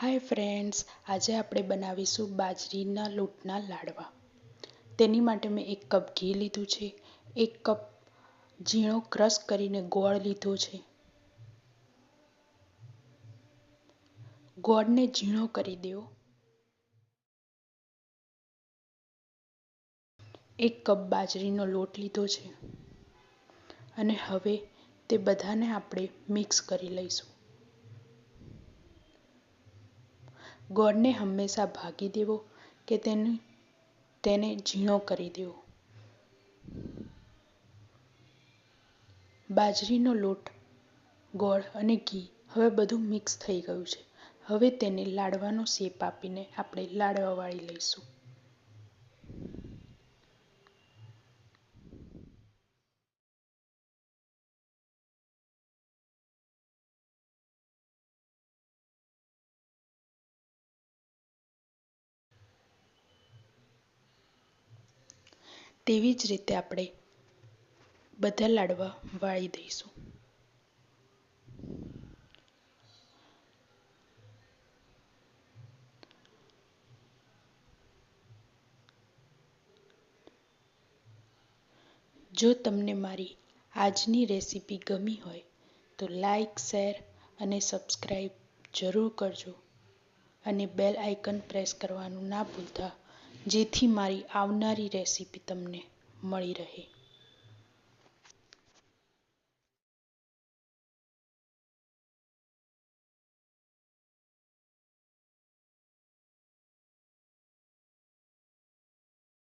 Hi friends, આજે આપણે બનાવીશું બાજરીના લોટના લાડવા. તેની માટે મેં એક કપ ઘી લીધું છે, એક કપ ઝીણો ક્રશ કરીને ગોળ લીધો છે. ગોળને ઝીણો કરી દેવો. એક કપ બાજરીનો લોટ લીધો છે. અને હવે તે બધાને આપણે મિક્સ કરી લઈશું. ગોળને હંમેશા ભાગી દેવો કે તેને તેને ઝીણો કરી દેવો. બાજરીનો લોટ, ગોળ અને ઘી હવે બધું મિક્સ થઈ ગયું છે. હવે તેને લાડવાનો શેપ આપીને આપણે લાડવા વાળી લઈશું. તેવી જ રીતે આપણે બધા લાડવા વાળી દઈશું. જો તમને મારી આજની રેસીપી ગમી હોય, તો લાઈક, શેર અને સબસ્ક્રાઈબ જરૂર કરજો અને બેલ આઇકન પ્રેસ કરવાનું ના ભૂલતા. જેથી મારી આવનારી રેસીપી તમને મળી રહે.